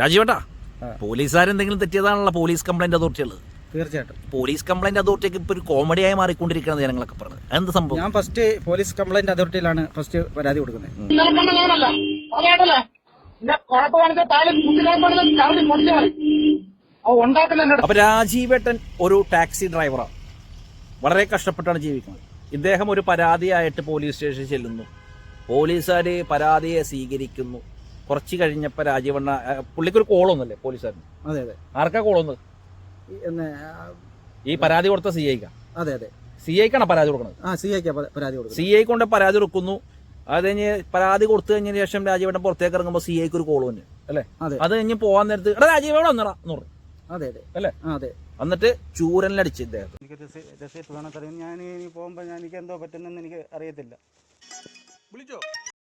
രാജീവേട്ടാ പോലീസുകാരെന്തെങ്കിലും തെറ്റിയതാണല്ലോ police complaint അതോറിറ്റികൾ തീർച്ചയായിട്ടും. Police complaint അതോറിറ്റിക്ക് ഇപ്പൊ ഒരു കോമഡിയായി മാറിക്കൊണ്ടിരിക്കുന്നത് ജനങ്ങളൊക്കെ പറഞ്ഞത്. എന്ത് സംഭവം? ഞാൻ ഫസ്റ്റ് പോലീസ് കംപ്ലൈന്റ് അതോറിറ്റിയിലാണ് ഫസ്റ്റ് പരാതി കൊടുക്കുന്നത്. അപ്പൊ രാജീവേട്ടൻ ഒരു ടാക്സി ഡ്രൈവറാണ് വളരെ കഷ്ടപ്പെട്ടാണ് ജീവിക്കുന്നത്. ഇദ്ദേഹം ഒരു പരാതിയായിട്ട് പോലീസ് സ്റ്റേഷനിൽ ചെല്ലുന്നു. പോലീസുകാർ പരാതിയെ സ്വീകരിക്കുന്നു. കുറച്ച് കഴിഞ്ഞപ്പോൾ രാജീവണ്ണ പുള്ളിക്കൊരു കോളൊന്നല്ലേ പോലീസുകാരന്? അതെ അതെ. ആർക്കാ കോളൊന്ന്? ഈ എന്ന് ഈ പരാതി കൊടുത്ത സി ഐക്കാ അതെ അതെ. സി ഐക്കാണ് പരാതി കൊടുക്കുന്നത് ആ സി ഐക്കാ പരാതി കൊടുക്കുന്നത്. സി ഐ കൊണ്ട് പരാതി കൊടുക്കുന്നു. അത് കഴിഞ്ഞ് പരാതി കൊടുത്തു കഴിഞ്ഞതിന് ശേഷം രാജീവേട്ടൻ പുറത്തേക്ക് ഇറങ്ങുമ്പോൾ സി ഐക്ക് ഒരു കോൾ തന്നെ അല്ലേ? അതെ. അത് കഴിഞ്ഞ് പോകാൻ നേരത്ത് എടാ രാജീവേട്ടൻ വന്നടാ എന്ന് പറഞ്ഞു. അതെ അതെ. അല്ലേ? അതെ. എന്നിട്ട് ചൂരനിലടിച്ച് ഇദ്ദേഹത്തെ. എനിക്ക് രസീത്ത് വേണം. തരും ഞാൻ ഇനി പോകുമ്പോൾ ഞാൻ എനിക്ക് എന്തോ പറ്റുന്നെന്ന് എനിക്ക് അറിയത്തില്ല.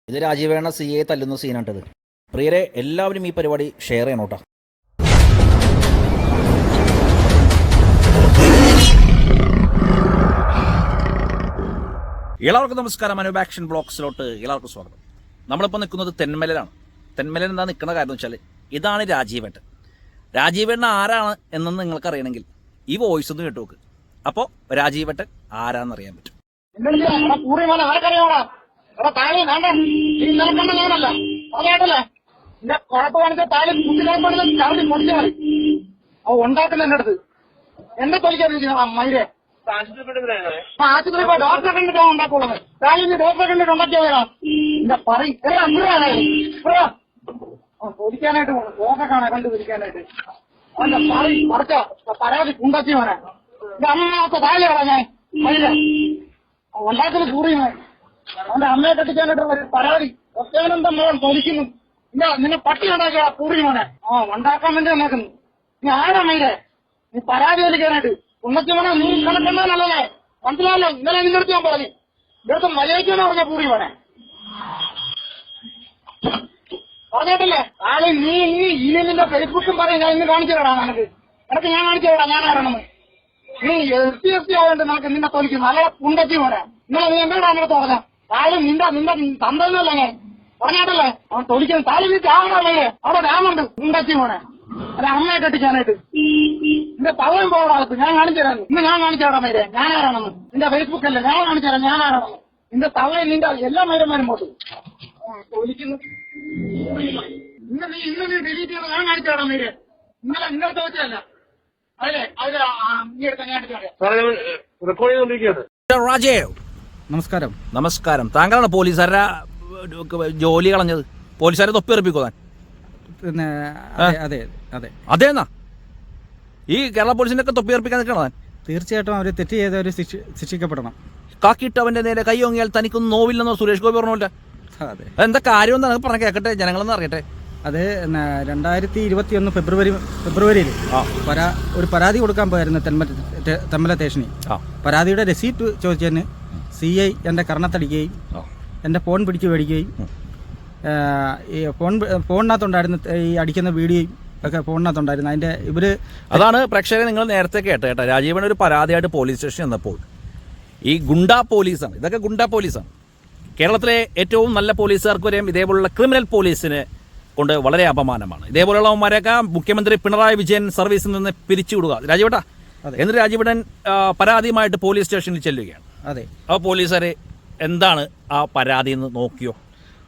ഇത് രാജീവേണ സി എ തല്ലുന്ന സീനാണ്ടത് പ്രിയരെ എല്ലാവരും ഈ പരിപാടി ഷെയർ ചെയ്യണം കേട്ടോ. എല്ലാവർക്കും നമസ്കാരം. അനുബ് ആക്ഷൻ ബ്ലോക്സിലോട്ട് എല്ലാവർക്കും സ്വാഗതം. നമ്മളിപ്പോൾ നിൽക്കുന്നത് തെന്മലയിലാണ്. തെന്മലയിൽ എന്താ നിൽക്കുന്ന കാര്യം വെച്ചാൽ ഇതാണ് രാജീവേട്ടൻ രാജീവേട്ടൻ ആരാണ് എന്നെന്ന് നിങ്ങൾക്ക് അറിയണമെങ്കിൽ ഈ വോയിസ് ഒന്ന് കേട്ടു നോക്ക്. അപ്പോൾ രാജീവേട്ടൻ ആരാന്നറിയാൻ പറ്റും. എടാ താഴെ വേണ്ട. ഈ കണ്ട ഞാനല്ല. അതായിട്ടല്ലേ? എന്റെ കുഴപ്പം കാണിച്ച താഴെ കുട്ടികളെ ചാർജ് പൊടിച്ചാൽ മതി. അത് ഉണ്ടാക്കുന്ന എന്റെ അടുത്ത്. എന്നെ തൊലിക്കാതിരിക്കുന്നു അമ്മയിലെ ആശുപത്രി പോയി ഡോക്ടറെ കണ്ടിട്ട് ഉണ്ടാക്കുള്ളത് താഴെ നീ ഡോക്ടറെ കണ്ടിട്ട് ഉണ്ടാക്കിയതാ എന്റെ പറയും. അമ്മയാണ് പൊരിക്കാനായിട്ട് പോകണം കണ്ടു പിടിക്കാനായിട്ട് അവന്റെ പറയും പറച്ച പരാതി ഉണ്ടാക്കി വേണേ എന്റെ അമ്മ താഴെ ഞാൻ? മയിലെ. ഉണ്ടാക്കുന്ന സൂര്യനെ അവന്റെ അമ്മയെ കെട്ടിക്കാനായിട്ട് പരാതി. സത്യാനന്ദം മോൻ തൊലിക്കുന്നു ഇല്ല നിന്നെ പട്ടി ഉണ്ടാക്കിയ മോനെ. ആ ഉണ്ടാക്കാൻ വേണ്ടി ഉണ്ടാക്കുന്നു നീ ആരാ മൈരെ നീ പരാതി വലിക്കാനായിട്ട് മോനെ നീ കണക്കെണ്ണല്ലേ മനസ്സിലായല്ലോ? ഇന്നലെ നിന്റെ അടുത്ത് ഞാൻ പറഞ്ഞു. ഇവിടുത്തെ മലയാളിക്കാന്ന് പറഞ്ഞ പൂർണിമോനെ പറഞ്ഞിട്ടില്ലേ? ആളെ നീ നീ ഇനി നിന്റെ ഫേസ്ബുക്കും പറയും. ഞാൻ ഇന്ന് കാണിച്ചു തരാം നിനക്ക്. നിനക്ക് ഞാൻ കാണിച്ചു തരാം ഞാൻ ആരാണെന്ന് നീ എസ് ടി എസ് സി ആയതുകൊണ്ട് നിനക്ക് നിന്നെ തോന്നിക്കുന്നു നല്ല പുണ്ടത്തി മോനെ. ഇന്നലെ നീ എന്താണ് അങ്ങനെ പറഞ്ഞ? താഴെ നിന്റെ നിന്റെ തന്തന്നല്ല ഞാൻ പറഞ്ഞാട്ടല്ലേ? അവൻ തൊലിക്കുന്നു താഴെ നീ ചാവണല്ലേ അവിടെ രാമുണ്ട്. പുണ്ടച്ചി മോനെ. അല്ല അമ്മയെ കെട്ടിക്കാനായിട്ട് നിന്റെ പവൻ പോകാളത്ത് ഞാൻ കാണിച്ചു തരാം. ഇന്ന് ഞാൻ കാണിച്ചു തരാം മൈരെ. ഞാൻ ആരാണെന്ന്. നിന്റെ ഫേസ്ബുക്ക് അല്ലേ? ഞാൻ കാണിച്ചു തരാം. ഞാൻ ആരാണെന്ന്. നിന്റെ തവയും നിന്റെ എല്ലാ മേരന്മാരും പോട്ടു. തൊലിക്കുന്നു. ഇന്ന് നീ ഇന്ന് നീ ഡിലീറ്റ് ചെയ്യണം ഞാൻ കാണിച്ചു തരാം മൈരെ. ഇന്നലെ ഇന്നലത്തെ വെച്ചല്ല അതെ അവർ നീ എടുത്ത ഞാൻ കാണിച്ചു തരാം. റെക്കോർഡ് ചെയ്തോണ്ടിരിക്കുന്നത് രാജേവ് നമസ്കാരം. നമസ്കാരം. താങ്കളാണ് പോലീസുകാരുടെ ജോലി കളഞ്ഞത്? പോലീസുകാരെ തൊപ്പി എറിപ്പിക്കോ താൻ? പിന്നെ അതെ അതെ അതെ. അതേന്നാ? ഈ കേരള പോലീസിന്റെ ഒക്കെ തൊപ്പി എറിപ്പിക്കാൻ നിൽക്കണോ താൻ? തീർച്ചയായിട്ടും അവർ തെറ്റ് ചെയ്തവർ ശിക്ഷ ശിക്ഷിക്കപ്പെടണം. കാക്കിയിട്ടവന്റെ നേരെ കൈ ഓങ്ങിയാൽ തനിക്കൊന്നും നോവില്ലെന്നോ സുരേഷ് ഗോപി പറഞ്ഞില്ല അതെ. എന്താ കാര്യം എന്താണ് പറഞ്ഞ കേക്കട്ടെ ജനങ്ങളൊന്നും അറിയട്ടെ. അത് രണ്ടായിരത്തി ഇരുപത്തി ഒന്ന് ഫെബ്രുവരി ഫെബ്രുവരിയിൽ. പരാ ഒരു പരാതി കൊടുക്കാൻ പോയായിരുന്നു തെന്മല തെന്മല സ്റ്റേഷനിൽ. ആ. പരാതിയുടെ രസീറ്റ് ചോദിച്ചതിന് സി ഐ എന്റെ കർണത്തടിക്കുകയും എന്റെ ഫോൺ പിടിച്ച് മേടിക്കുകയും ഈ ഫോൺ ഫോണിനകത്തുണ്ടായിരുന്ന ഈ അടിക്കുന്ന വീഡിയോയും ഒക്കെ ഫോണിനകത്തുണ്ടായിരുന്നു. അതിന്റെ ഇവർ അതാണ് പ്രേക്ഷകരെ നിങ്ങൾ നേരത്തെ കേട്ടോ കേട്ടോ. രാജീവൻ ഒരു പരാതിയായിട്ട് പോലീസ് സ്റ്റേഷനിൽ ചെന്നപ്പോൾ ഈ ഗുണ്ടാ പോലീസാണ്. ഇതൊക്കെ ഗുണ്ടാ പോലീസാണ്. കേരളത്തിലെ ഏറ്റവും നല്ല പോലീസുകാർക്ക് വരെയും ഇതേപോലുള്ള ക്രിമിനൽ പോലീസിന് കൊണ്ട് വളരെ അപമാനമാണ്. ഇതേപോലെയുള്ളവന്മാരെയൊക്കെ മുഖ്യമന്ത്രി പിണറായി വിജയൻ സർവീസിൽ നിന്ന് പിരിച്ചുവിടുക. രാജീവേട്ടാ. എന്നിട്ട് രാജീവേട്ടൻ ആ, പരാതിയുമായിട്ട് പോലീസ് സ്റ്റേഷനിൽ ചെല്ലുകയാണ്. അതെ. ആ പോലീസുകാരെ എന്താണ് ആ പരാതി എന്ന് നോക്കിയോ?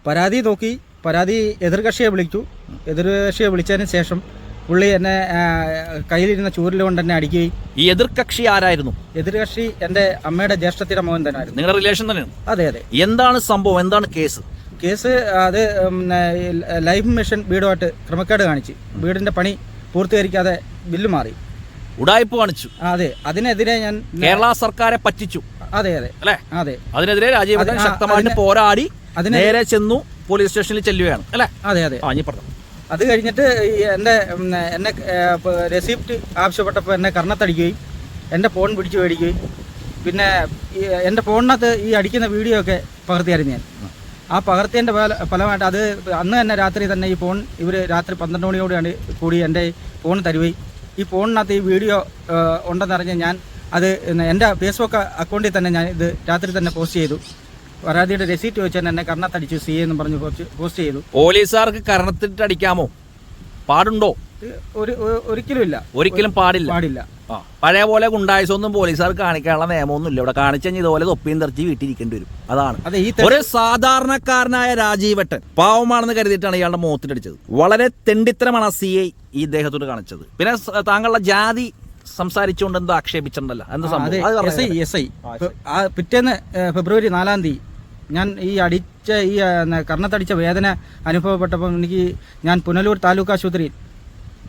പരാതി നോക്കി. പരാതി എതിർകക്ഷിയെ വിളിച്ചു. എതിർകക്ഷിയെ വിളിച്ചതിന് ശേഷം പുള്ളി എന്നെ കയ്യിലിരുന്ന ചൂരിൽ കൊണ്ട് തന്നെ അടിക്കുകയും. ഈ എതിർകക്ഷി ആരായിരുന്നു? എതിർകക്ഷി എന്റെ അമ്മയുടെ ജ്യേഷ്ഠത്തിന്റെ മോൻ തന്നെയായിരുന്നു. നിങ്ങളുടെ റിലേഷൻ തന്നെയാണ്? അതെ അതെ. എന്താണ് സംഭവം? എന്താണ് കേസ്? കേസ് അത് ലൈഫ് മിഷൻ വീടുമായിട്ട് ക്രമക്കേട് കാണിച്ച്. വീടിന്റെ പണി പൂർത്തീകരിക്കാതെ ബില്ല് മാറി. ഉടായ്പ കാണിച്ചു. അതെ. അതിനെതിരെ ഞാൻ കേരള സർക്കാരെ പറ്റിച്ചു. അതെ അതെ. അല്ലേ? അതെ. അതിനെതിരെ രാജീവ് ശക്തമായി ശക്തമായിട്ട് പോരാടി നേരെ ചെന്നു പോലീസ് സ്റ്റേഷനിൽ ചെല്ലുകയാണ് അല്ലേ? അതെ അതെ. ആ പറഞ്ഞു. അത് കഴിഞ്ഞിട്ട് എന്റെ എന്റെ എന്നെ റെസിപ്റ്റ് ആവശ്യപ്പെട്ടപ്പോൾ എന്നെ കർണത്തടിക്കുകയും എന്റെ ഫോൺ പിടിച്ചു മേടിക്കുകയും പിന്നെ എന്റെ എന്റെ ഫോണിനകത്ത് ഈ അടിക്കുന്ന വീഡിയോ ഒക്കെ പകർത്തിയായിരുന്നു ഞാൻ. ആ. പകർത്തിയതിന്റെ ഫല- ഫലമായിട്ട് അത് അന്ന് തന്നെ രാത്രി തന്നെ ഈ ഫോൺ ഇവർ രാത്രി പന്ത്രണ്ട് മണിയോടെയാണ് കൂടി എന്റെ ഫോൺ തരുകയും ഈ ഫോണിനകത്ത് ഈ വീഡിയോ ഉണ്ടെന്നറിഞ്ഞ് ഞാൻ അത് എന്റെ ഫേസ്ബുക്ക് അക്കൗണ്ടിൽ തന്നെ ഞാൻ ഇത് രാത്രി തന്നെ പോസ്റ്റ് ചെയ്തു. പരാതിയുടെ രസീറ്റ് വെച്ചാൽ എന്നെ കർണത്തടിച്ചു സി എന്ന് പറഞ്ഞ് പോസ്റ്റ് ചെയ്തു. പോലീസുകാർക്ക് കർണത്തിട്ട് അടിക്കാമോ? പാടുണ്ടോ? ഒരു ഒരു- ഒരിക്കലും ഇല്ല. ഒരിക്കലും പാടില്ല. പാടില്ല. പഴയ പോലെ ഗുണ്ടായസൊന്നും പോലീസുകാർ കാണിക്കാനുള്ള നിയമമൊന്നും ഇല്ല. ഇവിടെ കാണിച്ചു കഴിഞ്ഞാൽ ഇതുപോലെ തൊപ്പിയും തെറിച്ച് വീട്ടിരിക്കേണ്ടി വരും. അതാണ്. അതെ ഒരു സാധാരണക്കാരനായ രാജീവട്ടൻ പാവമാണെന്ന് കരുതിയിട്ടാണ് ഇയാളുടെ മുഖത്തിട്ടടിച്ചത്. വളരെ തെണ്ടിത്തരമാണ് സി ഐ ഈ ഇദ്ദേഹത്തോട് കാണിച്ചത്. പിന്നെ താങ്കളുടെ ജാതി സംസാരിച്ചുകൊണ്ട് എന്തോ ആക്ഷേപിച്ചിട്ടുണ്ടല്ലോ? എന്താ സംഭവം? S I S I. ആ പിറ്റേന്ന് ഫെബ്രുവരി നാലാം തീയതി ഞാൻ ഈ അടിച്ച ഈ കർണത്തടിച്ച വേദന അനുഭവപ്പെട്ടപ്പോൾ എനിക്ക് ഞാൻ പുനലൂർ താലൂക്ക് ആശുപത്രിയിൽ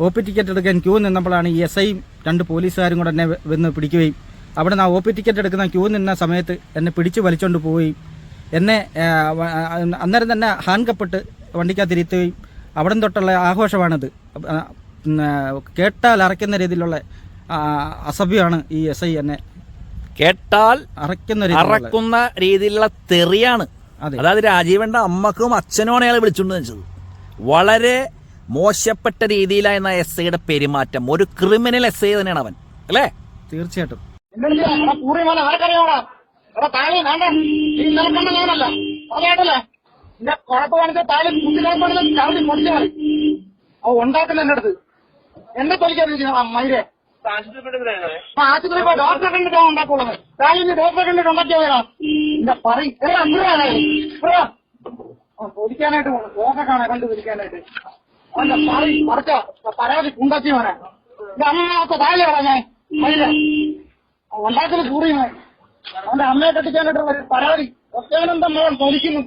ഒ പി ടിക്കറ്റ് എടുക്കാൻ ക്യൂ നിന്നപ്പോഴാണ് ഈ എസ് ഐയും രണ്ട് പോലീസുകാരും കൂടെ എന്നെ വന്ന് പിടിക്കുകയും അവിടെ നിന്ന് ആ ഒ പി ടിക്കറ്റ് എടുക്കുന്ന ക്യൂ നിന്ന സമയത്ത് എന്നെ പിടിച്ചു വലിച്ചുകൊണ്ട് പോവുകയും എന്നെ അന്നേരം തന്നെ ഹാൻഡ് കപ്പിട്ട് വണ്ടിക്കകത്തിരുത്തുകയും അവിടെ തൊട്ടുള്ള ആഘോഷമാണിത്. കേട്ടാൽ അറയ്ക്കുന്ന രീതിയിലുള്ള അസഭ്യമാണ് ഈ എസ് ഐ എന്നെ കേട്ടാൽ അറക്കുന്ന അറക്കുന്ന രീതിയിലുള്ള തെറിയാണ്. അതായത് രാജീവന്റെ അമ്മക്കും അച്ഛനുമാണ് അയാൾ വിളിച്ചുകൊണ്ട് വെച്ചത്. വളരെ മോശപ്പെട്ട രീതിയിലായിരുന്ന എസ് ഐയുടെ പെരുമാറ്റം. ഒരു ക്രിമിനൽ എസ് ഐ തന്നെയാണ് അവൻ. അല്ലേ? തീർച്ചയായിട്ടും. ഉണ്ടാക്കുന്ന എന്റെ അടുത്ത്. എന്നെ തൊലിക്കാതിരിക്കുന്ന മയിരെ ആ ആശുപത്രി പോയി ഡോക്ടറെ കണ്ടിട്ട് ഉണ്ടാക്കുള്ളത്. ഇനി ഡോക്ടറെ കണ്ടിട്ട് ഉണ്ടാക്കിയാ വേണം എന്റെ പറയും പൊരിക്കാനായിട്ട് ഡോക്ടറെ കാണാൻ കണ്ടു പിടിക്കാനായിട്ട് അവന്റെ പറയും മറച്ച പരാതി ഉണ്ടാക്കി വേണേ എന്റെ അമ്മ താഴെ മയിലെ ഉണ്ടാക്കൽ കൂറിയാണ് അവന്റെ അമ്മയെ കെട്ടിക്കാനായിട്ട് ഒരു പരാതി. ഒറ്റവനെന്താ മോൻ തൊലിക്കുന്നു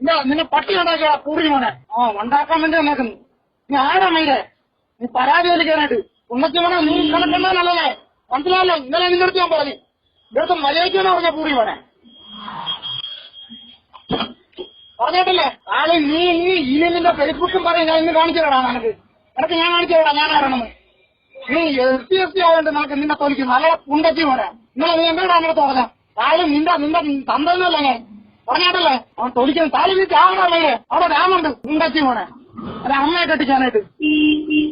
ഇല്ല നിന്നെ പട്ടി ഉണ്ടാക്കിയ കൂറി മോനെ. ആ ഉണ്ടാക്കാൻ വേണ്ടി ഉണ്ടാക്കുന്നു നീ ആരാ മൈരെ? നീ പരാതി വലിക്കാനായിട്ട് ഉണ്ണത്തി മോനെ നീ കണക്കണ്ടല്ലേ മനസ്സിലായല്ലോ? ഇന്നലെ നിന്റെ അടുത്ത് ഞാൻ പറഞ്ഞു. ഇവിടുത്തെ മര്യാദയ്ക്കാണ് പറഞ്ഞ കൂറി മോനെ. പറഞ്ഞിട്ടില്ലേ? ആൾ നീ നീ ഇലിമിന്റെ ഫേസ്ബുക്കും പറയും ഞാൻ ഇന്ന് കാണിച്ചു തരാം നിനക്ക്. നിനക്ക് ഞാൻ കാണിച്ചു തരാം ഞാൻ ആരാണെന്ന് നീ എസ് സി എസ് സി ആയതുകൊണ്ട് നിനക്ക് നിന്നെ തൊലിക്കും നല്ല പുണ്ടച്ചി പോലെ ഇന്നലെ നീ എന്താണ് അങ്ങനെ പറഞ്ഞ? താഴെ നിന്റെ നിന്റെ തന്തന്നല്ല ഞാൻ പറഞ്ഞാട്ടല്ലേ? അവൻ തൊലിക്കുന്ന താഴെ നീ ചാവണല്ലേ അവിടെ രാമുണ്ട് പുണ്ടച്ചി പോലെ അല്ല അമ്മയെ കെട്ടിക്കാനായിട്ട്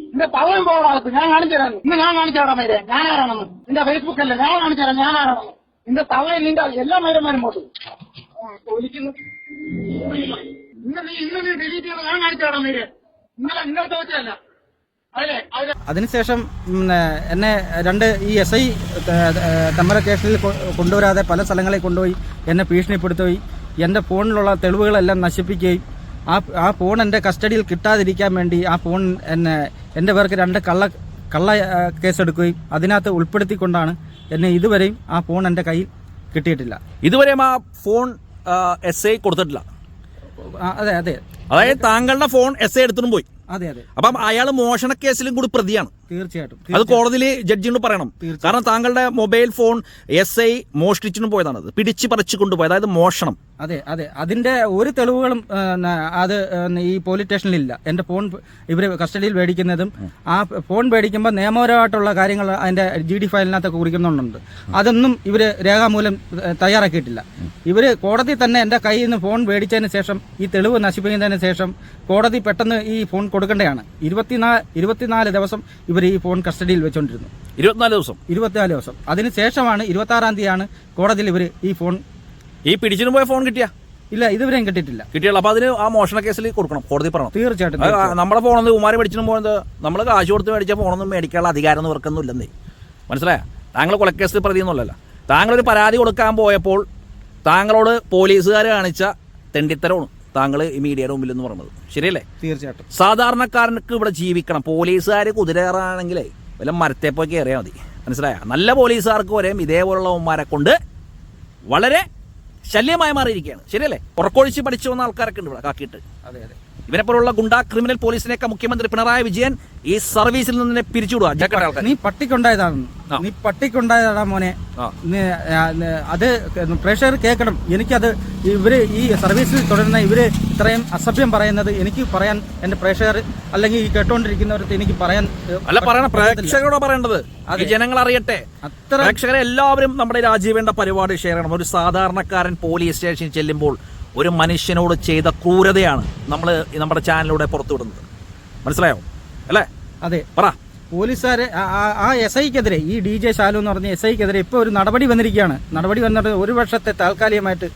നിന്റെ പവൻ പോകാത്ത ഞാൻ കാണിച്ചു തരാം. ഇന്ന് ഞാൻ കാണിച്ചു തരാം മൈരെ. ഞാൻ ആരാണെന്ന് എന്റെ ഫേസ്ബുക്ക് അല്ല? ഞാൻ കാണിച്ചു തരാം ഞാൻ ആരാണെന്ന് നിന്റെ തവയും നിന്റെ എല്ലാ മൈരന്മാരും പോട്ടു. തൊലിക്കുന്നു ഇന്ന് നീ ഇന്ന് നീ ഡിലീറ്റ് ചെയ്ത് ഞാൻ കാണിച്ചു തരാം മൈരെ. ഇന്നലെ നിങ്ങളുടെ ചോദിച്ചതല്ല അതെ അതെ അതിനുശേഷം എന്നെ രണ്ട് ഈ എസ് ഐ തമ്മര കേസിൽ കൊണ്ടുവരാതെ പല സ്ഥലങ്ങളിൽ കൊണ്ടുപോയി എന്നെ ഭീഷണിപ്പെടുത്തുകയും എന്റെ ഫോണിലുള്ള തെളിവുകളെല്ലാം നശിപ്പിക്കുകയും ആ ആ ഫോൺ എന്റെ കസ്റ്റഡിയിൽ കിട്ടാതിരിക്കാൻ വേണ്ടി ആ ഫോൺ എന്നെ എന്റെ പേർക്ക് രണ്ട് കള്ള കള്ള കേസെടുക്കുകയും അതിനകത്ത് ഉൾപ്പെടുത്തിക്കൊണ്ടാണ് എന്നെ ഇതുവരെയും ആ ഫോൺ എന്റെ കയ്യിൽ കിട്ടിയിട്ടില്ല. ഇതുവരെയും ആ ഫോൺ എസ് ഐ കൊടുത്തിട്ടില്ല. അതെ അതെ. അതായത് താങ്കളുടെ ഫോൺ എസ് ഐ എടുത്തിട്ടും പോയി. അതെ അതെ. അപ്പം അയാൾ മോഷണ കേസിലും കൂടി പ്രതിയാണ്. തീർച്ചയായിട്ടും. അത് കോടതിയിൽ ജഡ്ജിനോട് പറയണം. കാരണം താങ്കളുടെ മൊബൈൽ ഫോൺ എസ് ഐ മോഷ്ടിച്ചിട്ട് പോയതാണ് അത്. പിടിച്ച് പറിച്ചു കൊണ്ടുപോയത് അതായത് മോഷണം. അതെ അതെ. അതിന്റെ ഒരു തെളിവുകളും അത് ഈ പോലീസ് സ്റ്റേഷനിൽ ഇല്ല എന്റെ ഫോൺ ഇവർ കസ്റ്റഡിയിൽ മേടിക്കുന്നതും ആ ഫോൺ മേടിക്കുമ്പോൾ നിയമപരമായിട്ടുള്ള കാര്യങ്ങൾ അതിന്റെ ജി ഡി ഫയലിനകത്തൊക്കെ കുറിക്കുന്നുണ്ട്. അതൊന്നും ഇവർ രേഖാമൂലം തയ്യാറാക്കിയിട്ടില്ല. ഇവർ കോടതി തന്നെ എന്റെ കയ്യിൽ നിന്ന് ഫോൺ മേടിച്ചതിന് ശേഷം ഈ തെളിവ് നശിപ്പിക്കുന്നതിന് ശേഷം കോടതി പെട്ടെന്ന് ഈ ഫോൺ കൊടുക്കേണ്ടതാണ്. ഇരുപത്തിനാല് ഇരുപത്തിനാല് ദിവസം ഇവർ ഈ ഫോൺ കസ്റ്റഡിയിൽ വെച്ചുകൊണ്ടിരുന്നു ഇരുപത്തിനാല് ദിവസം. ഇരുപത്തിനാല് ദിവസം. അതിന് ശേഷമാണ് ഇരുപത്തി ആറാം തീയതിയാണ് കോടതിയിൽ ഇവർ ഈ ഫോൺ ഈ പിടിച്ചു പോയ ഫോൺ കിട്ടിയ? ഇല്ല ഇതുവരെയും കിട്ടിയിട്ടില്ല. കിട്ടിയുള്ള അപ്പൊ അതിന് ആ മോഷണ കേസിൽ കൊടുക്കണം കോടതി പറയണം. തീർച്ചയായിട്ടും നമ്മുടെ ഫോണൊന്നും ഉമാരി മേടിച്ചു പോകുന്നത് നമ്മൾ കാശ് കൊടുത്ത് മേടിച്ച ഫോണൊന്നും മേടിക്കാനുള്ള അധികാരം ഇവർക്കൊന്നും ഇല്ലെന്നേ മനസ്സിലായ? താങ്കൾ കൊലക്കേസിൽ പ്രതിയൊന്നുമല്ലല്ലോ താങ്കൾ ഒരു പരാതി കൊടുക്കാൻ പോയപ്പോൾ താങ്കളോട് പോലീസുകാർ കാണിച്ച തെണ്ടിത്തരമാണ്. താങ്കൾ ഈ മീഡിയയുടെ മുമ്പിൽ എന്ന് പറഞ്ഞത്. ശരിയല്ലേ? തീർച്ചയായിട്ടും. സാധാരണക്കാരനക്ക് ഇവിടെ ജീവിക്കണം. പോലീസുകാർ കുതിരേറാണെങ്കിലേ വല്ല മരത്തെ പോയി കയറിയാൽ മതി. മനസ്സിലായ? നല്ല പോലീസുകാർക്ക് വരെയും ഇതേപോലുള്ളവന്മാരെ കൊണ്ട് വളരെ ശല്യമായി മാറിയിരിക്കുകയാണ്. ശരിയല്ലേ? ഉറക്കൊഴിച്ച് പഠിച്ചു വന്ന ആൾക്കാരൊക്കെ ഉണ്ട് ഇവിടെ കാക്കിയിട്ട്. അതെ അതെ. ഇവരെ പോലുള്ള ഗുണ്ടാ ക്രിമിനൽ പോലീസിനെയൊക്കെ മുഖ്യമന്ത്രി പിണറായി വിജയൻ ഈ സർവീസിൽ നിന്ന് പിരിച്ചുവിടുക. നീ പട്ടിക്കുണ്ടായതാണ് നീ പട്ടിക്കുണ്ടായതാണ് മോനെ. അത് പ്രേക്ഷകർ കേൾക്കണം. എനിക്കത് ഇവർ ഈ സർവീസിൽ തുടരുന്ന ഇവർ ഇത്രയും അസഭ്യം പറയുന്നത് എനിക്ക് പറയാൻ എന്റെ പ്രേക്ഷകർ അല്ലെങ്കിൽ ഈ കേട്ടോണ്ടിരിക്കുന്നവർക്ക് എനിക്ക് പറയാൻ അല്ല പറയണ. പ്രേക്ഷകരോട് പറയേണ്ടത്. അത്. ജനങ്ങൾ അറിയട്ടെ അത്ര പ്രേക്ഷകരെ എല്ലാവരും നമ്മുടെ രാജീവേണ്ട പരിപാടി ഷെയർ ചെയ്യണം. ഒരു സാധാരണക്കാരൻ പോലീസ് സ്റ്റേഷനിൽ ചെല്ലുമ്പോൾ ഒരു മനുഷ്യനോട് ചെയ്ത ക്രൂരതയാണ് നമ്മൾ നമ്മുടെ ചാനലിലൂടെ പുറത്തുവിടുന്നത്. മനസ്സിലായോ? അല്ലേ? അതെ. പറ. പോലീസുകാരെ ആ- എസ് ഐക്കെതിരെ ഈ ഡി ജെ ശാലു എന്ന് പറഞ്ഞ എസ് ഐക്കെതിരെ ഇപ്പോൾ ഒരു നടപടി വന്നിരിക്കുകയാണ്. നടപടി വന്നിട്ട് ഒരു വർഷത്തെ താൽക്കാലികമായിട്ട്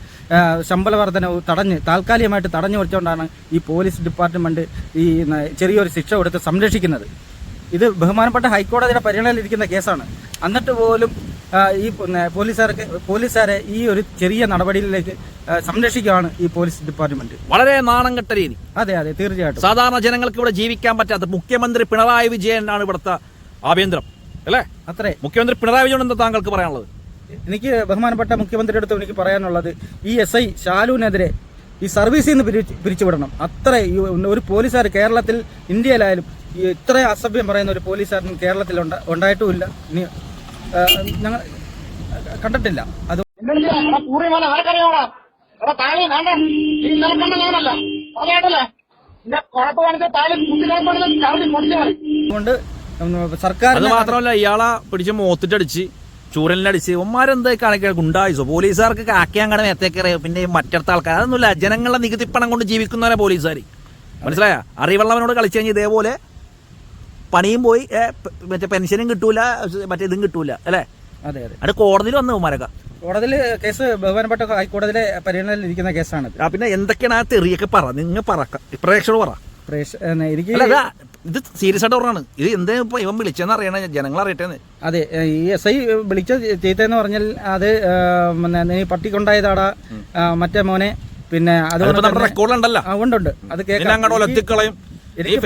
ശമ്പള വർധനവ് തടഞ്ഞ് താൽക്കാലികമായിട്ട് തടഞ്ഞു വെച്ചുകൊണ്ടാണ് ഈ പോലീസ് ഡിപ്പാർട്ട്മെന്റ് ഈ ചെറിയൊരു ശിക്ഷ കൊടുത്ത് സംരക്ഷിക്കുന്നത്. ഇത് ബഹുമാനപ്പെട്ട ഹൈക്കോടതിയുടെ പരിഗണനയിലിരിക്കുന്ന കേസാണ്. എന്നിട്ട് പോലും ഈ പോലീസുകാർക്ക് പോലീസുകാരെ ഈ ഒരു ചെറിയ നടപടിയിലേക്ക് സംരക്ഷിക്കുകയാണ് ഈ പോലീസ് ഡിപ്പാർട്ട്മെന്റ്. വളരെ നാണം കെട്ട രീതി. അതെ അതെ തീർച്ചയായിട്ടും. സാധാരണ ജനങ്ങൾക്ക് ഇവിടെ ജീവിക്കാൻ പറ്റാത്ത മുഖ്യമന്ത്രി പിണറായി വിജയൻ വിജയനാണ് ഇവിടുത്തെ ആഭ്യന്തരം അല്ലേ? അത്രേ. മുഖ്യമന്ത്രി പിണറായി വിജയൻ എന്താ താങ്കൾക്ക് പറയാനുള്ളത്? എനിക്ക് ബഹുമാനപ്പെട്ട മുഖ്യമന്ത്രിയുടെ അടുത്ത് എനിക്ക് പറയാനുള്ളത് ഈ എസ് ഐ ശാലുവിനെതിരെ ഈ സർവീസിൽ നിന്ന് പിരിച്ചുവിടണം. അത്ര ഒരു പോലീസുകാർ കേരളത്തിൽ ഇന്ത്യയിലായാലും ഇത്ര അസഭ്യം പറയുന്ന ഒരു പോലീസുകാരൻ കേരളത്തിൽ ഉണ്ടായിട്ടും ഉണ്ടായിട്ടുമില്ല. ഇനി ഞങ്ങൾ കണ്ടിട്ടില്ല. അത് അതുകൊണ്ട് സർക്കാർ അത് മാത്രമല്ല ഇയാളെ പിടിച്ച് മോത്തിട്ടടിച്ച് ചൂരലിനടിച്ച് ഉമ്മാരെന്താ കാണിക്കാൻ ഗുണ്ടായിസോ പോലീസുകാർക്ക് കാക്കിയാൻ കട മേത്തേക്കറിയോ പിന്നെ ഈ മറ്റടുത്ത ആൾക്കാർ. അതൊന്നുമില്ല ജനങ്ങളുടെ നികുതിപ്പണം കൊണ്ട് ജീവിക്കുന്നവരെ പോലീസുകാർ മനസ്സിലായ? അറിവുള്ളവനോട് കളിച്ചു കഴിഞ്ഞാൽ ഇതേപോലെ പണിയും പോയി മറ്റേ പെൻഷനും കിട്ടൂല മറ്റേ ഇതും കിട്ടൂല അല്ലേ? അതെ അതെ. അത് കോടതിയിൽ വന്നു ഉമ്മാരൊക്കെ കോടതിയിൽ കേസ് ബഹുമാനപ്പെട്ട ഹൈക്കോടതിയിലെ പരിഗണനയിൽ ഇരിക്കുന്ന കേസാണ് ആ, പിന്നെ എന്തൊക്കെയാണ് ആ തെറിയൊക്കെ പറ? നിങ്ങൾ പറ പ്രേക്ഷകർ പറ. എനിക്ക് ഇത് സീരിയസ് ആയിട്ട് പറഞ്ഞാണ് ഇത് എന്തേ ഇപ്പൊ ഇവൻ വിളിച്ചെന്ന് അറിയണേ ജനങ്ങൾ അറിയട്ടെ അതെ ഈ എസ് ഐ വിളിച്ച ചീത്തയെന്ന് പറഞ്ഞാൽ അത് നീ പട്ടിക്കുണ്ടായതാടാ മറ്റേ മോനെ. പിന്നെ അത് റെക്കോർഡ് ഉണ്ടല്ലോ. റെക്കോർഡിലുണ്ടല്ലോ ഉണ്ട് ഉണ്ട്. അത് കേൾക്കാം.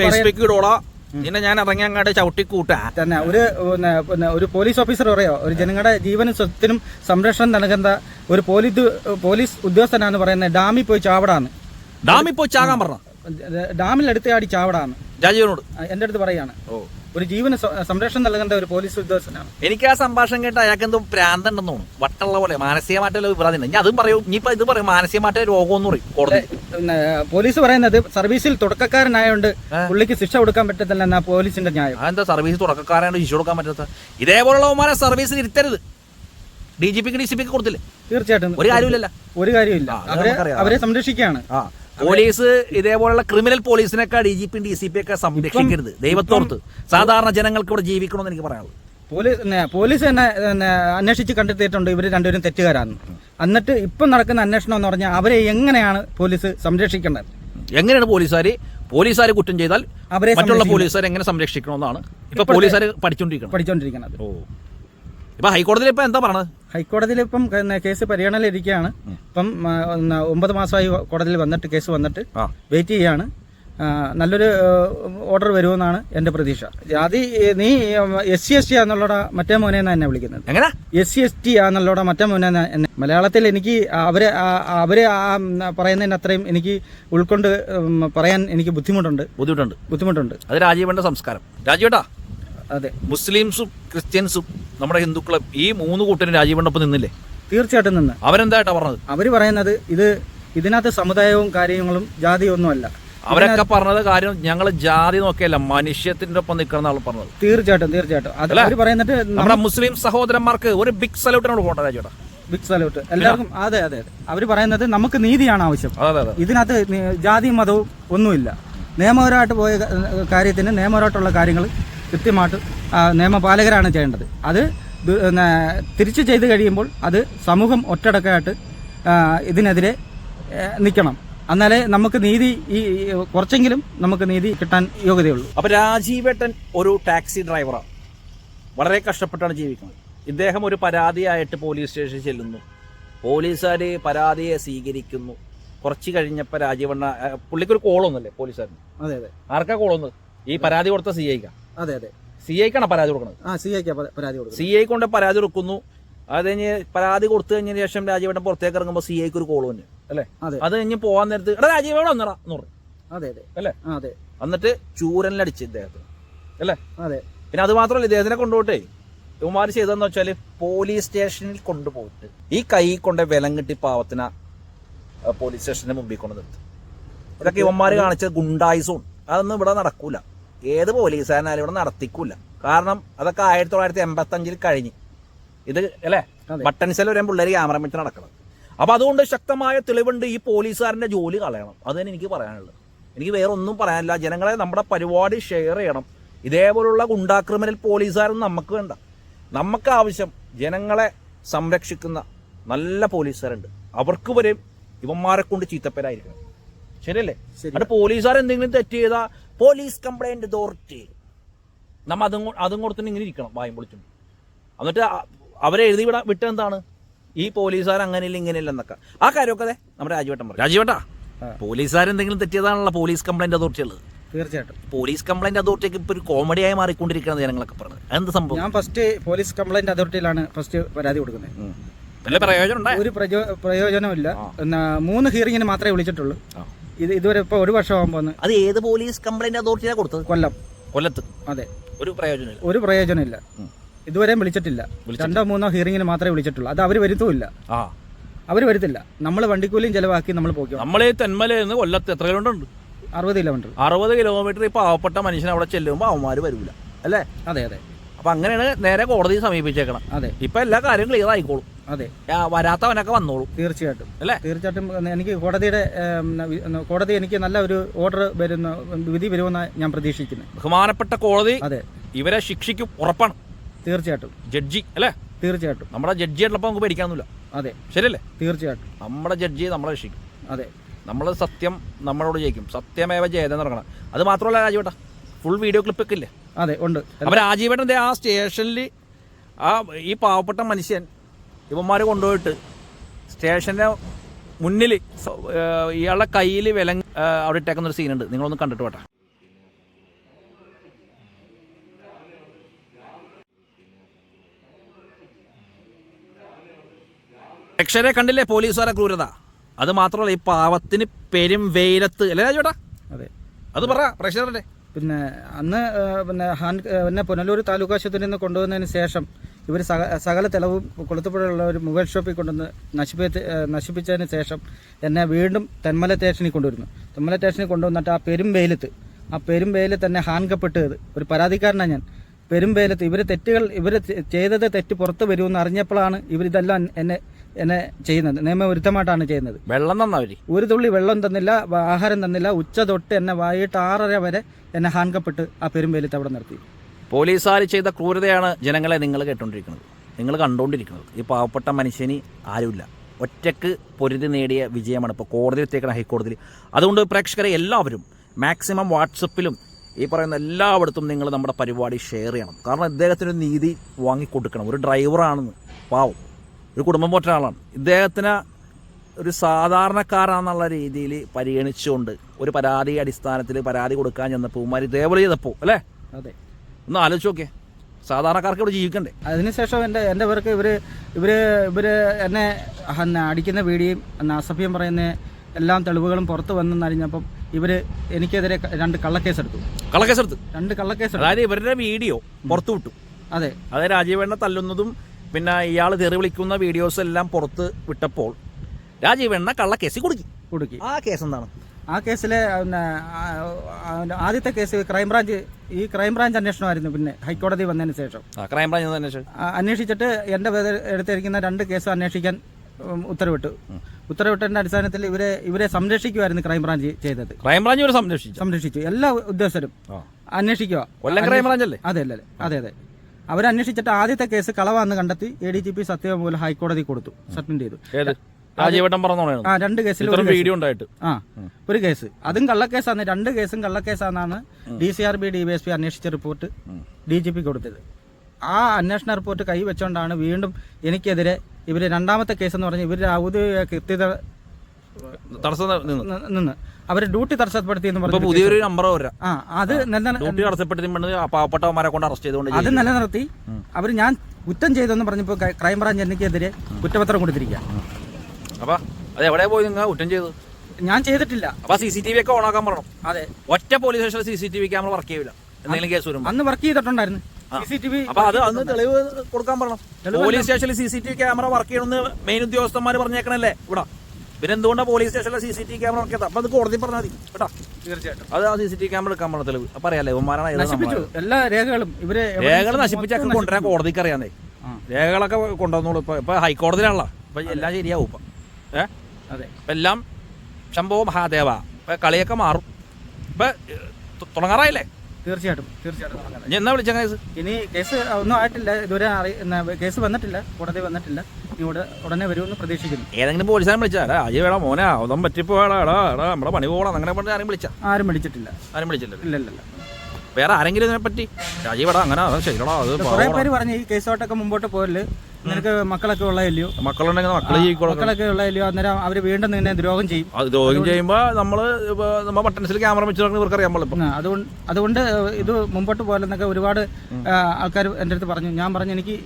ഫേസ്ബുക്ക് അങ്ങോട്ട് എനിക്ക് ഒലത്തിക്കളയും നീ എനിക്ക് ഫേസ്ബുക്കിൽ ഇടോടാ നിന്നെ ഞാൻ ഇറങ്ങി അങ്ങോട്ട് ചവിട്ടി കൂട്ടാ തന്നെ. ഒരു പിന്നെ പിന്നെ ഒരു പോലീസ് ഓഫീസർ പറയോ? ഒരു ജനങ്ങളുടെ ജീവനും സ്വത്തിനും സംരക്ഷണം നൽകുന്ന ഒരു പോലീസ് പോലീസ് ഉദ്യോഗസ്ഥനാന്ന് പറയുന്നത് ഡാമിൽ പോയി ചാവടാന്ന്. ഡാമിൽ പോയി ചാകാൻ പറഞ്ഞു? ഡാമിൽ അടുത്ത് ആടി ചാവടാന്ന് രാജീവനോട് എന്റെ അടുത്ത് പറയാണ്. ഓ. ഒരു ജീവന സംരക്ഷണം നൽകേണ്ട ഒരു പോലീസ് ഉദ്യോഗസ്ഥനാണ്. എനിക്ക് ആ സംഭാഷണം കേട്ട് അയാൾക്ക് എന്തോ പ്രാന്തണ്ടെന്ന് തോന്നുന്നു. വട്ടുള്ള പോലെ മാനസികമായിട്ടുള്ള വിഭ്രാന്തി ഞാൻ അതും പറയും. ഇനിയിപ്പോ ഇത് പറയും. മാനസികമായിട്ട് രോഗം എന്ന് പറയും കോടതി. പോലീസ് പറയുന്നത് സർവീസിൽ തുടക്കക്കാരനായോണ്ട് പുള്ളിക്ക് ശിക്ഷ കൊടുക്കാൻ പറ്റത്തില്ല എന്നാ പോലീസിന്റെ ന്യായം. അതെന്താ സർവീസ് തുടക്കക്കാരായോണ്ട് ശിക്ഷ കൊടുക്കാൻ പറ്റാത്ത ഇതേപോലുള്ളവന്മാരെ സർവീസിൽ ഇരുത്തരുത്. ഡി ജി പിക്ക് ഡി സി പിക്ക് കൊടുത്തില്ലേ? തീർച്ചയായിട്ടും. ഒരു കാര്യമില്ലല്ലോ ഒരു കാര്യമില്ല അവരെ. അവരെ സംരക്ഷിക്കുകയാണ്. ആ. പോലീസ് ഇതേപോലുള്ള criminal പോലീസിനൊക്കെ D G P D C P ഒക്കെ സംരക്ഷിക്കരുത് ദൈവത്തോർത്ത് സാധാരണ ജനങ്ങൾക്ക് ഇവിടെ ജീവിക്കണമെന്ന് എനിക്ക് പറയാനുള്ളത്. പോലീസ് പോലീസ് തന്നെ അന്വേഷിച്ച് കണ്ടെത്തിയിട്ടുണ്ട്. ഇവർ രണ്ടുപേരും തെറ്റുകാരാണ് എന്നിട്ട് ഇപ്പം നടക്കുന്ന അന്വേഷണം എന്ന് പറഞ്ഞാൽ അവരെ എങ്ങനെയാണ് പോലീസ് സംരക്ഷിക്കേണ്ടത്? എങ്ങനെയാണ് പോലീസുകാർ പോലീസുകാർ കുറ്റം ചെയ്താൽ അവരെ മറ്റുള്ള. പോലീസുകാർ എങ്ങനെ സംരക്ഷിക്കണമെന്നാണ്. ഇപ്പൊ പോലീസുകാർ പഠിച്ചുകൊണ്ടിരിക്കണം പഠിച്ചുകൊണ്ടിരിക്കുന്നത് ഓ. ഇപ്പൊ ഹൈക്കോടതിയിൽ ഇപ്പൊ എന്താ പറയുന്നത് ഹൈക്കോടതിയിൽ ഇപ്പം കേസ് പരിഗണനയിലിരിക്കുകയാണ്. ഇപ്പം ഒമ്പത് മാസമായി കോടതിയിൽ വന്നിട്ട് കേസ് വന്നിട്ട് വെയിറ്റ് ചെയ്യാണ് നല്ലൊരു ഓർഡർ വരുമെന്നാണ് എന്റെ പ്രതീക്ഷ. ജാതി നീ എസ് സി എസ് ടി ആന്നുള്ളടാ മറ്റേ മോനെ എന്നാ എന്നെ വിളിക്കുന്നത്? എങ്ങനെ? എസ് സി എസ് ടി ആന്നുള്ളടാ മറ്റേ മോനെ എന്നെ മലയാളത്തിൽ എനിക്ക് അവരെ അവർ അവരെ ആ പറയുന്നതിന് അത്രയും എനിക്ക് ഉൾക്കൊണ്ട് പറയാൻ എനിക്ക് ബുദ്ധിമുട്ടുണ്ട്. ബുദ്ധിമുട്ടുണ്ട്. ബുദ്ധിമുട്ടുണ്ട്. അത് രാജീവന്റെ സംസ്കാരം. രാജീവേട്ടാ അതെ. മുസ്ലിംസും ക്രിസ്ത്യൻസും നമ്മുടെ ഹിന്ദുക്കളും ഈ മൂന്ന് കൂട്ടരും രാജീവന്റെ നിന്നില്ലേ? തീർച്ചയായിട്ടും നിന്ന്. അവരെന്തായിട്ടാ പറഞ്ഞത്? അവർ പറയുന്നത് ഇത് ഇതിനകത്ത് സമുദായവും കാര്യങ്ങളും ജാതിയൊന്നുമല്ല. അവരൊക്കെ പറഞ്ഞത് കാര്യം ഞങ്ങൾ ജാതി നോക്കിയല്ല മനുഷ്യത്തിന്റെ ഒപ്പം നിൽക്കണം പറഞ്ഞത്. തീർച്ചയായിട്ടും തീർച്ചയായിട്ടും. അത് അല്ല? അവർ പറയുന്നിട്ട് നമ്മുടെ മുസ്ലിം സഹോദരന്മാർക്ക് ഒരു ബിഗ് സല്യൂട്ടിനോട് പോകണ്ട രാജേട്ടാ ബിഗ് സല്യൂട്ട് എല്ലാവർക്കും അതെ അതെ അവർ പറയുന്നത് നമുക്ക് നീതിയാണ് ആവശ്യം. ഇതിനകത്ത് ജാതിയും മതവും ഒന്നുമില്ല. നിയമപരമായിട്ട് പോയ കാര്യത്തിന് നിയമപരമായിട്ടുള്ള കാര്യങ്ങൾ കൃത്യമായിട്ട് നിയമപാലകരാണ് ചെയ്യേണ്ടത്. അത് തിരിച്ച് ചെയ്ത് കഴിയുമ്പോൾ അത് സമൂഹം ഒറ്റടക്കമായിട്ട് ഇതിനെതിരെ നിൽക്കണം. എന്നാലേ നമുക്ക് നീതി ഈ കുറച്ചെങ്കിലും നമുക്ക് നീതി കിട്ടാൻ യോഗ്യതയുള്ളൂ. അപ്പൊ രാജീവേട്ടൻ ഒരു ടാക്സി ഡ്രൈവറാണ് വളരെ കഷ്ടപ്പെട്ടാണ് ജീവിക്കുന്നത്. ഇദ്ദേഹം ഒരു പരാതിയായിട്ട് പോലീസ് സ്റ്റേഷനിൽ ചെല്ലുന്നു. പോലീസുകാർ പരാതിയെ സ്വീകരിക്കുന്നു. കുറച്ച് കഴിഞ്ഞപ്പോൾ രാജീവണ്ണ പുള്ളിക്കൊരു കോളൊന്നല്ലേ പോലീസുകാരന്? അതെ അതെ. ആർക്കാ കോളൊന്ന്? ഈ പരാതി കൊടുത്ത സി ഐക്കാ അതെ അതെ. സി ഐക്കാണ് പരാതി കൊടുക്കുന്നത്. ആ സി ഐക്ക് പരാതി കൊടുക്കും സി ഐ കൊണ്ട് പരാതി കൊടുക്കുന്നു. അത് കഴിഞ്ഞ് പരാതി കൊടുത്തു കഴിഞ്ഞതിന് ശേഷം രാജീവേട്ടൻ പുറത്തേക്ക് ഇറങ്ങുമ്പോൾ സി ഐക്ക് ഒരു കോൾ വന്നു. അല്ലേ? അതെ. അത് കഴിഞ്ഞ് പോകാൻ നേരത്ത് എടാ രാജീവേട വന്നടാ? എന്ന് പറഞ്ഞു. അതെ അതെ. അല്ലേ? അതെ. എന്നിട്ട് ചൂരനിലടിച്ച് ഇദ്ദേഹത്തിന് അല്ലേ? അതെ. പിന്നെ അത് മാത്രമല്ല ഇദ്ദേഹത്തിനെ കൊണ്ടുപോട്ടെ ഇവന്മാർ ചെയ്തതെന്ന് വെച്ചാൽ പോലീസ് സ്റ്റേഷനിൽ കൊണ്ടുപോയിട്ട് ഈ കൈ കൊണ്ട് വിലം കിട്ടി പാവത്തിന പോലീസ് സ്റ്റേഷന്റെ മുമ്പിൽ കൊണ്ട് നിർത്തി. ഇതൊക്കെ ഇവന്മാർ കാണിച്ച ഗുണ്ടായിസും അതൊന്നും ഇവിടെ നടക്കൂല. ഏത് പോലീസുകാരനാലും ഇവിടെ നടത്തിക്കൂല. കാരണം അതൊക്കെ ആയിരത്തി തൊള്ളായിരത്തി എൺപത്തി അഞ്ചിൽ കഴിഞ്ഞ്. ഇത് അല്ലേ? ബട്ടൺ സെൽ വരെ പിള്ളേർ ക്യാമറ വെച്ച് നടക്കണം അപ്പൊ അതുകൊണ്ട് ശക്തമായ തെളിവുണ്ട് ഈ പോലീസുകാരന്റെ ജോലി കളയണം. അത് തന്നെ എനിക്ക് പറയാനുള്ളത്. എനിക്ക് വേറെ ഒന്നും പറയാനില്ല. ജനങ്ങളെ നമ്മുടെ പരിപാടി ഷെയർ ചെയ്യണം. ഇതേപോലുള്ള ഗുണ്ടാ ക്രിമിനൽ പോലീസുകാരൊന്നും നമുക്ക് വേണ്ട. നമുക്ക് ആവശ്യം ജനങ്ങളെ സംരക്ഷിക്കുന്ന നല്ല പോലീസുകാരുണ്ട്. അവർക്ക് വരെയും ഇവന്മാരെ കൊണ്ട് ചീത്തപ്പേരായിരിക്കണം. ശരിയല്ലേ? ശരി. അത് പോലീസുകാർ എന്തെങ്കിലും തെറ്റ് ചെയ്താൽ പോലീസ് കംപ്ലൈന്റ് അതോറിറ്റി. നമ്മൾ അതും അതും അതും തന്നെ ഇങ്ങനെ ഇരിക്കണം വായും പൊളിച്ചും. എന്നിട്ട് അവരെ എഴുതി വിടാൻ വിട്ട എന്താണ് ഈ പോലീസുകാർ അങ്ങനെയില്ല ഇങ്ങനെയില്ല എന്നൊക്കെ. ആ കാര്യമൊക്കെ അതെ നമ്മുടെ രാജീവട്ടം പറയും രാജീവട്ടാ എന്തെങ്കിലും തെറ്റിയതാണല്ലോ പോലീസ് കംപ്ലൈന്റ് അതോറിറ്റി ഉള്ളത് തീർച്ചയായിട്ടും. പോലീസ് കംപ്ലൈന്റ് അതോറിറ്റിക്ക് ഇപ്പൊ ഒരു കോമഡിയായി മാറിക്കൊണ്ടിരിക്കുന്നത് ജനങ്ങളൊക്കെ പറഞ്ഞത്. എന്ത് സംഭവം? ഞാൻ ഫസ്റ്റ് പോലീസ് കംപ്ലൈന്റ് അതോറിറ്റിയിലാണ് ഫസ്റ്റ് പരാതി കൊടുക്കുന്നത്? ഒരു പ്രയോജനമില്ല. മൂന്ന് ഹിയറിങ്ങിന് മാത്രമേ വിളിച്ചിട്ടുള്ളൂ. ഇത് ഇതുവരെ ഇപ്പോൾ ഒരു വർഷമാകുമ്പോൾ അത് ഏത് പോലീസ് കംപ്ലൈന്റ് അതോറിറ്റിയാണ് കൊടുത്തത്? കൊല്ലം. കൊല്ലത്ത്. അതെ. ഒരു പ്രയോജനമില്ല. ഒരു പ്രയോജനമില്ല. ഇല്ല ഇതുവരെയും വിളിച്ചിട്ടില്ല. വിളിച്ചിട്ടില്ല. രണ്ടോ മൂന്നോ ഹിയറിങ്ങിന് മാത്രമേ വിളിച്ചിട്ടുള്ളൂ. അത് അവർ വരുത്തുമില്ല. ആ. അവർ വരുത്തില്ല. നമ്മൾ വണ്ടിക്കൂലിയും ചെലവാക്കി നമ്മൾ പോകും നമ്മളെ തെന്മലയിൽ നിന്ന് കൊല്ലത്ത് എത്ര കിലോമീറ്റർ ഉണ്ട് അറുപത് കിലോമീറ്റർ. അറുപത് കിലോമീറ്റർ ഈ പാവപ്പെട്ട മനുഷ്യൻ അവിടെ ചെല്ലുമ്പോൾ അവന്മാർ വരൂല. അല്ലേ? അതെ അതെ. അപ്പൊ അങ്ങനെയാണ് നേരെ കോടതിയെ സമീപിച്ചേക്കണം അതെ. ഇപ്പൊ എല്ലാ കാര്യവും ക്ലിയർ ആയിക്കോളും. അതെ. വരാത്തവനൊക്കെ വന്നോളൂ. തീർച്ചയായിട്ടും. അല്ലേ? തീർച്ചയായിട്ടും എനിക്ക് കോടതിയുടെ കോടതി എനിക്ക് നല്ല ഒരു ഓർഡർ വരുന്ന വിധി വരുമെന്ന് ഞാൻ പ്രതീക്ഷിക്കുന്നത്. ബഹുമാനപ്പെട്ട കോടതി അതെ. ഇവരെ ശിക്ഷിക്കും ഉറപ്പാണ്. തീർച്ചയായിട്ടും. ജഡ്ജി അല്ലേ? തീർച്ചയായിട്ടും. നമ്മുടെ ജഡ്ജി ആയിട്ടുള്ളപ്പോൾ നമുക്ക് പേടിക്കാനൊന്നുമില്ല അതെ. ശരിയല്ലേ? തീർച്ചയായിട്ടും. നമ്മുടെ ജഡ്ജി നമ്മളെ രക്ഷിക്കും. അതെ. നമ്മൾ സത്യം നമ്മളോട് ജയിക്കും. സത്യമേവ ജയതെന്ന് നടക്കണം അത് മാത്രമല്ല രാജീവേട്ട ഫുൾ വീഡിയോ ക്ലിപ്പ് ഒക്കെ ഇല്ലേ? അതെ ഉണ്ട്. അപ്പൊ രാജീവേട്ടൻ ദേ ആ സ്റ്റേഷനിൽ ആ ഈ പാവപ്പെട്ട മനുഷ്യൻ ഇവന്മാർ കൊണ്ടുപോയിട്ട് സ്റ്റേഷന്റെ മുന്നിൽ ഇയാളുടെ കയ്യിൽ വില അവിടെ ഇട്ടേക്കുന്ന ഒരു സീനുണ്ട് നിങ്ങളൊന്ന് കണ്ടിട്ട് വേട്ടെ രക്ഷരെ കണ്ടില്ലേ? പോലീസുകാരെ ക്രൂരത. അത് മാത്രമല്ല ഈ പാവത്തിന് പെരും വെയിലത്ത്. അല്ലേ ചേട്ടാ അതെ. അത് പറ പ്രഷറല്ലേ പിന്നെ അന്ന് പിന്നെ ഹാൻ പിന്നെ പുനലൂർ താലൂക്ക് ആശുപത്രിയിൽ നിന്ന് കൊണ്ടുവന്നതിന് ശേഷം ഇവർ സക സകല തെളിവും കൊളുത്തപ്പുഴയുള്ള ഒരു മുഗൾ ഷോപ്പിൽ കൊണ്ടുവന്ന് നശിപ്പിച്ച് നശിപ്പിച്ചതിന് ശേഷം എന്നെ വീണ്ടും തെന്മല സ്റ്റേഷനിൽ കൊണ്ടുവരുന്നു. തെന്മല സ്റ്റേഷനിൽ കൊണ്ടുവന്നിട്ട് ആ പെരും വെയിലത്ത് ആ പെരും വെയിലത്ത് തന്നെ ഹാൻകപ്പെട്ടത് ഒരു പരാതിക്കാരനാണ് ഞാൻ. പെരും വെയിലത്ത് ഇവർ തെറ്റുകൾ ഇവർ ചെയ്തത് തെറ്റ് പുറത്ത് വരുമെന്ന് അറിഞ്ഞപ്പോഴാണ് ഇവരിതെല്ലാം എന്നെ എന്നെ ചെയ്യുന്നത്. നിയമവിരുദ്ധമായിട്ടാണ് ചെയ്യുന്നത്. വെള്ളം തന്നവര് ഒരു തുള്ളി വെള്ളം തന്നില്ല ആഹാരം തന്നില്ല ഉച്ച തൊട്ട് എന്നെ വൈകിട്ട് ആറര വരെ എന്നെ ഹാൻകപ്പെട്ട് ആ പെരുമ്പേലത്ത് അവിടെ നിർത്തി. പോലീസുകാർ ചെയ്ത ക്രൂരതയാണ് ജനങ്ങളെ നിങ്ങൾ കേട്ടുകൊണ്ടിരിക്കുന്നത് നിങ്ങൾ കണ്ടുകൊണ്ടിരിക്കുന്നത് ഈ പാവപ്പെട്ട മനുഷ്യന് ആരുമില്ല. ഒറ്റയ്ക്ക് പൊരുതി നേടിയ വിജയമാണ് ഇപ്പോൾ കോടതി എത്തിയേക്കണ ഹൈക്കോടതിയിൽ. അതുകൊണ്ട് പ്രേക്ഷകരെ എല്ലാവരും മാക്സിമം വാട്സപ്പിലും ഈ പറയുന്ന എല്ലായിടത്തും നിങ്ങൾ നമ്മുടെ പരിപാടി ഷെയർ ചെയ്യണം. കാരണം ഇദ്ദേഹത്തിന് നീതി വാങ്ങിക്കൊടുക്കണം. ഒരു ഡ്രൈവറാണെന്ന് പാവം. ഒരു കുടുംബം പോറ്റ ആളാണ്. ഇദ്ദേഹത്തിന് ഒരു സാധാരണക്കാരാണെന്നുള്ള രീതിയിൽ പരിഗണിച്ചുകൊണ്ട് ഒരു പരാതി അടിസ്ഥാനത്തിൽ പരാതി കൊടുക്കാൻ ചെന്നപ്പോൾ ഇതേപോലെ ചെയ്തപ്പോൾ അല്ലേ? അതെ. ഒന്ന് ആലോചിച്ച് നോക്കിയേ. സാധാരണക്കാർക്ക് ഇവിടെ ജീവിക്കണ്ടേ? അതിനുശേഷം എന്റെ എന്റെ പേർക്ക് ഇവർ ഇവർ ഇവർ എന്നെ എന്നെ അടിക്കുന്ന വീടിയും എന്നെ അസഭ്യം പറയുന്ന എല്ലാ തെളിവുകളും പുറത്ത് വന്നറിഞ്ഞപ്പം ഇവർ എനിക്കെതിരെ രണ്ട് കള്ളക്കേസെടുത്തു. കള്ളക്കേസെടുത്തു? രണ്ട് കള്ളക്കേസെടുത്തു. അതായത് ഇവരുടെ വീഡിയോ പുറത്തു വിട്ടു. അതെ. അതായത് രാജീവേണ്ണ തല്ലുന്നതും പിന്നെ ഇയാൾ തെറി വിളിക്കുന്ന വീഡിയോസ് എല്ലാം പുറത്ത് വിട്ടപ്പോൾ രാജീവേണ്ണ കള്ളക്കേസിൽ കൊടുക്കി. കൊടുക്കി. ആ കേസ് എന്താണ്? ആ കേസിലെ പിന്നെ, ആദ്യത്തെ കേസ് ക്രൈംബ്രാഞ്ച് ഈ ക്രൈംബ്രാഞ്ച് അന്വേഷണമായിരുന്നു പിന്നെ ഹൈക്കോടതി വന്നതിന് ശേഷം. ക്രൈംബ്രാഞ്ച് അന്വേഷിച്ചിട്ട് എന്റെ പേര് എടുത്തിരിക്കുന്ന രണ്ട് കേസ് അന്വേഷിക്കാൻ ഉത്തരവിട്ടു. ഉത്തരവിട്ടതിന്റെ അടിസ്ഥാനത്തിൽ ഇവരെ ഇവരെ സംരക്ഷിക്കുമായിരുന്നു ക്രൈംബ്രാഞ്ച് ചെയ്തത്. ക്രൈംബ്രാഞ്ച് ഇവരെ സംരക്ഷിച്ചു? സംരക്ഷിച്ചു. എല്ലാ ഉദ്യോഗസ്ഥരും. അന്വേഷിക്കുക. ക്രൈംബ്രാഞ്ച് അല്ലേ അതെ അല്ലേ അതെ അതെ അവരന്വേഷിച്ചിട്ട് ആദ്യത്തെ കേസ് കളവാന്ന് കണ്ടെത്തി എ ഡി ജി പി സത്യവാങ്മൂലം ഹൈക്കോടതി കൊടുത്തു സബ്മിറ്റ് ചെയ്തു. ഏത് രാജീവേട്ടൻ പറഞ്ഞോളാണ് ആ രണ്ട് കേസിൽ വീഡിയോ ഉണ്ടായിട്ട്. ആ ഒരു കേസ്. അതും കള്ളക്കേസാണ് രണ്ട് കേസും കള്ളക്കേസാണെന്നാണ് D C R B D Y S P അന്വേഷിച്ച റിപ്പോർട്ട് ഡി ജി പി കൊടുത്തത്. ആ അന്വേഷണ റിപ്പോർട്ട് കൈവച്ചുകൊണ്ടാണ് വീണ്ടും എനിക്കെതിരെ ഇവർ രണ്ടാമത്തെ കേസ് എന്ന് പറഞ്ഞാൽ ഇവരുടെ ഔദ്യോഗിക കൃത്യത നിന്ന്. അവരെ ഡ്യൂട്ടി തടസ്സപ്പെടുത്തി എന്ന് പറഞ്ഞു പുതിയൊരു നമ്പർ ആ അത് പാവപ്പെട്ടവന്മാരെ കൊണ്ട് അറസ്റ്റ് ചെയ്തുകൊണ്ട് അത് നിലനിർത്തി. അവർ ഞാൻ കുറ്റം ചെയ്തെന്ന് പറഞ്ഞപ്പോൾ ക്രൈ- ക്രൈംബ്രാഞ്ച് എനിക്കെതിരെ കുറ്റപത്രം കൊടുത്തിരിക്കുക അപ്പൊ അത് എവിടെ പോയി നിങ്ങൾ കുറ്റം ചെയ്തു ഞാൻ ചെയ്തിട്ടില്ല. അപ്പൊ സി സി ടി വി ഒക്കെ ഓണാക്കാൻ പറഞ്ഞു? അതെ. ഒറ്റ പോലീസ് സ്റ്റേഷനിൽ C C T V camera work ചെയ്യില്ല എന്തെങ്കിലും കേസ് വരും അന്ന് വർക്ക് ചെയ്തിട്ടുണ്ടായിരുന്നു. അപ്പൊ അത് അന്ന് തെളിവ് കൊടുക്കാൻ പറഞ്ഞു? പോലീസ് സ്റ്റേഷനിൽ C C T V camera work ചെയ്യണമെന്ന് മെയിൻ ഉദ്യോഗസ്ഥന്മാർ പറഞ്ഞേക്കണല്ലേ? ഇവിടെ. പിന്നെ എന്തുകൊണ്ടാണ് പോലീസ് സ്റ്റേഷനിലെ C C T camera work അപ്പൊ അത് കോടതി പറഞ്ഞാൽ മതി. കേട്ടോ? തീർച്ചയായിട്ടും. അത് ആ സി സി ടി ക്യാമറ എടുക്കാൻ പറഞ്ഞ തെളിവ്. അപ്പൊ അറിയാലേ ഇവന്മാരാണ് നശിപ്പിച്ചു. എല്ലാ രേഖകളും ഇവർ രേഖകൾ നശിപ്പിച്ചൊക്കെ കൊണ്ടുവരാൻ കോടതിക്ക് അറിയാന്നേ രേഖകളൊക്കെ കൊണ്ടുവന്നോളൂ. ഇപ്പൊ ഇപ്പൊ ഹൈക്കോടതിയിലാണല്ലോ. ഇപ്പൊ എല്ലാം ശരിയാവും ഇപ്പൊ. ഏഹ് അതെ. എല്ലാം ശംഭവ മഹാദേവ. ഇപ്പം കളിയൊക്കെ മാറും. ഇപ്പൊ തുടങ്ങാറായില്ലേ? തീർച്ചയായിട്ടും തീർച്ചയായിട്ടും ഇനി എന്നാ വിളിച്ച കേസ് ഇനി കേസ് ഒന്നും ആയിട്ടില്ല. ഇതുവരെ അറി കേസ് വന്നിട്ടില്ല. കോടതി വന്നിട്ടില്ല. ഇനി ഇവിടെ ഉടനെ വരുമെന്ന് പ്രതീക്ഷിക്കുന്നു. ഏതെങ്കിലും പോലീസുകാരൻ വിളിച്ചാ? രാജീവ് വേടാ മോനെ? ഒന്നും പറ്റിപ്പോടാ എടാ എടാ നമ്മുടെ പണി പോകണം. അങ്ങനെ പറഞ്ഞാൽ ആരും വിളിച്ച? ആരും വിളിച്ചിട്ടില്ല. ആരും വിളിച്ചിട്ടില്ല. ഇല്ല ഇല്ല. വേറെ ആരെങ്കിലും ഇതിനെ പറ്റി? രാജീവടാ അങ്ങനെ അത് ശരിയടാ അത് കുറെ പേര് പറഞ്ഞു ഈ കേസോട്ടൊക്കെ മുമ്പോട്ട് പോരൽ നിനക്ക് മക്കളൊക്കെ ഉള്ളതല്ലയോ മക്കളുണ്ടെങ്കിൽ മക്കളെ മക്കളൊക്കെ ഉള്ളതല്ലയോ അന്നേരം അവർ വീണ്ടും നിന്നെ ദ്രോഹം ചെയ്യും. അത് ദ്രോഹം ചെയ്യുമ്പോൾ നമ്മൾ നമ്മൾ നമ്മ ബട്ടൺസിൽ ക്യാമറ വെച്ച് ഇവർക്ക് അറിയാൻ പാടില്ല അതുകൊണ്ട് അതുകൊണ്ട് ഇത് മുമ്പോട്ട് പോകലെന്നൊക്കെ ഒരുപാട് ആൾക്കാർ എന്റെ അടുത്ത് പറഞ്ഞു. ഞാൻ പറഞ്ഞു എനിക്ക്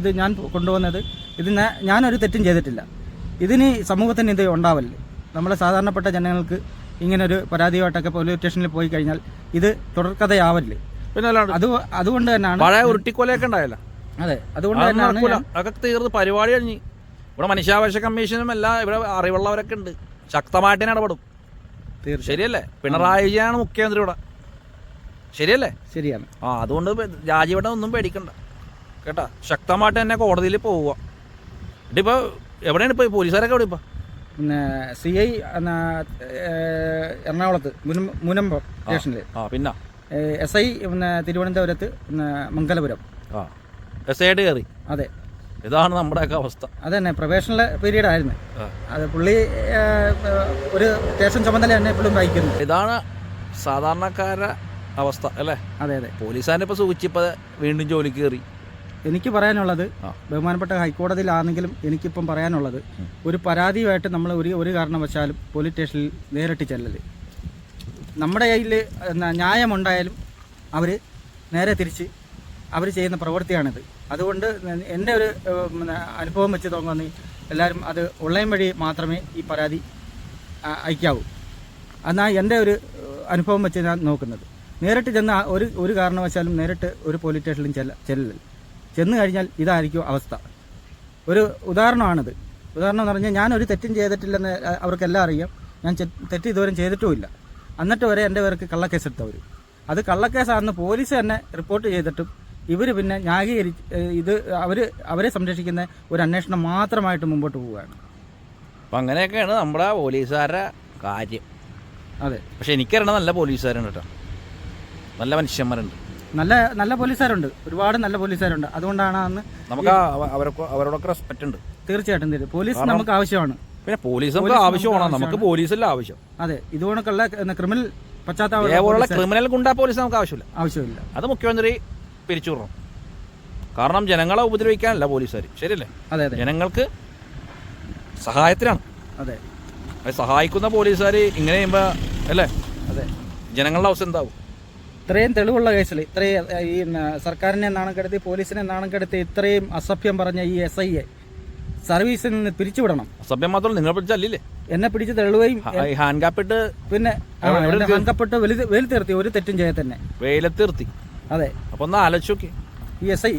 ഇത് ഞാൻ കൊണ്ടുവന്നത് ഇത് ഞാനൊരു തെറ്റും ചെയ്തിട്ടില്ല. ഇതിന് സമൂഹത്തിന് ഇത് ഉണ്ടാവല്ലേ? നമ്മളെ സാധാരണപ്പെട്ട ജനങ്ങൾക്ക് ഇങ്ങനൊരു പരാതിയായിട്ടൊക്കെ പോലീസ് സ്റ്റേഷനിൽ പോയി കഴിഞ്ഞാൽ ഇത് തുടർക്കഥയാവല്ലേ പിന്നെ അത് അതുകൊണ്ട് തന്നെയാണ് പഴയ ഉരുട്ടിക്കൊലയൊക്കെ ഉണ്ടായല്ലോ. അതെ അതുകൊണ്ട് തന്നെ തന്നെയാണ് അതൊക്കെ തീർന്ന് പരിപാടി കഴിഞ്ഞ്. ഇവിടെ മനുഷ്യാവകാശ കമ്മീഷനും എല്ലാം ഇവിടെ അറിവുള്ളവരൊക്കെ ഉണ്ട്. ശക്തമായിട്ട് ഇടപെടും. തീർച്ചയായും. ശരിയല്ലേ? പിണറായി വിജയനാണ് മുഖ്യമന്ത്രി ഇവിടെ. ശരിയല്ലേ? ശരിയാണ്. ആ അതുകൊണ്ട് രാജീവട്ടം ഒന്നും പേടിക്കണ്ട. കേട്ടാ? ശക്തമായിട്ട് തന്നെ കോടതിയിൽ പോവുക. ഇതിപ്പോ എവിടെയാണ് ഇപ്പൊ? പോലീസുകാരൊക്കെ എവിടെ ഇപ്പൊ? പിന്നെ സി ഐ എറണാകുളത്ത് മുനമ്പ സ്റ്റേഷനിൽ പിന്നെ. എസ് ഐ പിന്നെ തിരുവനന്തപുരത്ത് പിന്നെ മംഗലപുരം. എസ് ഐ കയറി. അതെ. ഇതാണ് നമ്മുടെയൊക്കെ അവസ്ഥ. അതന്നെ പ്രൊഫഷണൽ പീരീഡ് ആയിരുന്നു. അത് പുള്ളി ഒരു സ്റ്റേഷൻ ചുമതല തന്നെ എപ്പോഴും വഹിക്കുന്നു. ഇതാണ് സാധാരണക്കാരുടെ അവസ്ഥ അല്ലേ? അതെ അതെ. പോലീസുകാരനെ ഇപ്പൊ സൂചിച്ചിപ്പോ വീണ്ടും ജോലിക്ക് കയറി. എനിക്ക് പറയാനുള്ളത്. ബഹുമാനപ്പെട്ട ഹൈക്കോടതിയിലാണെങ്കിലും എനിക്കിപ്പം പറയാനുള്ളത് ഒരു പരാതിയുമായിട്ട് നമ്മൾ ഒരു ഒരു കാരണവശാലും പോലീസ് സ്റ്റേഷനിൽ നേരിട്ട് ചെല്ലല്. നമ്മുടെ കയ്യിൽ ന്യായമുണ്ടായാലും അവർ നേരെ തിരിച്ച് അവർ ചെയ്യുന്ന പ്രവൃത്തിയാണിത്. അതുകൊണ്ട് എന്റെ ഒരു അനുഭവം വെച്ച് തോന്നുന്നു എല്ലാവരും അത് ഓൺലൈൻ വഴി മാത്രമേ ഈ പരാതി അയക്കാവൂ. എന്നാൽ എന്റെ ഒരു അനുഭവം വെച്ച് ഞാൻ നോക്കുന്നത്. നേരിട്ട് ചെന്ന ഒരു ഒരു കാരണവശാലും നേരിട്ട് ഒരു പോലീസ് സ്റ്റേഷനിലും ചെല്ല ചെല്ലൽ ചെന്ന് കഴിഞ്ഞാൽ ഇതായിരിക്കും അവസ്ഥ. ഒരു ഉദാഹരണമാണിത്. ഉദാഹരണം എന്ന് പറഞ്ഞാൽ ഞാനൊരു തെറ്റും ചെയ്തിട്ടില്ലെന്ന് അവർക്കെല്ലാം അറിയാം. ഞാൻ തെറ്റ് ഇതുവരെ ചെയ്തിട്ടുമില്ല. എന്നിട്ട് വരെ എന്റെ പേർക്ക് കള്ളക്കേസ് എടുത്തവർ അത് കള്ളക്കേസാണെന്ന് പോലീസ് തന്നെ റിപ്പോർട്ട് ചെയ്തിട്ടും ഇവർ പിന്നെ ന്യായീകരി ഇത് അവർ അവരെ സംരക്ഷിക്കുന്ന ഒരു അന്വേഷണം മാത്രമായിട്ട് മുമ്പോട്ട് പോവുകയാണ്. അപ്പം അങ്ങനെയൊക്കെയാണ് നമ്മുടെ പോലീസുകാരുടെ കാര്യം. അതെ. പക്ഷെ എനിക്കറിയണ നല്ല പോലീസുകാരുണ്ട് കേട്ടോ. നല്ല മനുഷ്യന്മാരുണ്ട്. നല്ല നല്ല പോലീസുകാരുണ്ട്. ഒരുപാട് നല്ല പോലീസുകാരുണ്ട്. അതുകൊണ്ടാണ് അന്ന് നമുക്ക് അവരോടൊക്കെ റെസ്പെക്ട് ഉണ്ട്. തീർച്ചയായിട്ടും തരും. പോലീസ് നമുക്ക് ആവശ്യമാണ്. പിന്നെ പോലീസ് നമുക്ക് ആവശ്യമാണ്. നമുക്ക് പോലീസല്ല ആവശ്യം. അതെ ഇതുകൊണ്ടൊക്കെയുള്ള ക്രിമിനൽ പശ്ചാത്തലം ഇതേപോലുള്ള ക്രിമിനൽ ഗുണ്ടാ പോലീസ് നമുക്ക് ആവശ്യമില്ല. ആവശ്യമില്ല. അത് മുഖ്യമന്ത്രി പിരിച്ചു വിടണം കാരണം ജനങ്ങളെ ഉപദ്രവിക്കാനല്ല പോലീസുകാർ ശരിയല്ലേ? അതെ അതെ. ജനങ്ങൾക്ക് സഹായത്തിനാണ്. അതെ. അത് സഹായിക്കുന്ന പോലീസുകാർ ഇങ്ങനെ ചെയ്യുമ്പോൾ അല്ലേ? അതെ. ജനങ്ങളുടെ അവസ്ഥ എന്താവും? ഇത്രയും തെളിവുള്ള കേസിൽ ഇത്രയും ഈ സർക്കാരിനെ നാണം കെടുത്തി പോലീസിനെ നാണം കെടുത്തി ഇത്രയും അസഭ്യം പറഞ്ഞ ഈ എസ് ഐയെ സർവീസിൽ നിന്ന് പിരിച്ചുവിടണം. അസഭ്യം മാത്രം നിങ്ങൾ പിടിച്ചല്ലേ എന്നെ പിടിച്ച് തെളിവുകയും ഹാൻഡ് കാപ്പ് പിന്നെ വെലു തീർത്തി ഒരു തെറ്റും ചെയ്യാൻ തന്നെ. വെയിലത്ത് തീർത്തി അതെ. അപ്പൊ ഒന്ന് ആലോചിച്ചോക്കെ ഈ S I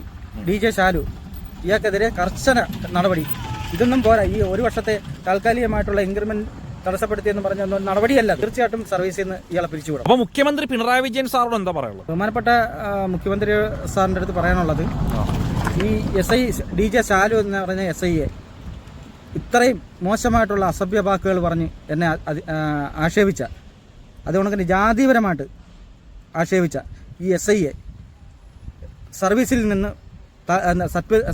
D J Shalu ഇയാൾക്കെതിരെ കർശന നടപടി. ഇതൊന്നും പോരാ. ഈ ഒരു വർഷത്തെ താൽക്കാലികമായിട്ടുള്ള ഇൻക്രിമെന്റ് തടസ്സപ്പെടുത്തിയെന്ന് പറഞ്ഞ നടപടിയല്ല. തീർച്ചയായിട്ടും സർവീസിൽ നിന്ന് ഇയാളെ പിരിച്ചുവിടും. അപ്പൊ മുഖ്യമന്ത്രി പിണറായി വിജയൻ സാറോട് എന്താ പറയുള്ളത് ബഹുമാനപ്പെട്ട മുഖ്യമന്ത്രി സാറിന്റെ അടുത്ത് പറയാനുള്ളത് ഈ S I D J Shalu എന്ന് പറഞ്ഞ എസ് ഐയെ ഇത്രയും മോശമായിട്ടുള്ള അസഭ്യ വാക്കുകൾ പറഞ്ഞ് എന്നെ ആക്ഷേപിച്ച അതുകൊണ്ട് തന്നെ ജാതിപരമായിട്ട് ആക്ഷേപിച്ച ഈ എസ് ഐയെ സർവീസിൽ നിന്ന്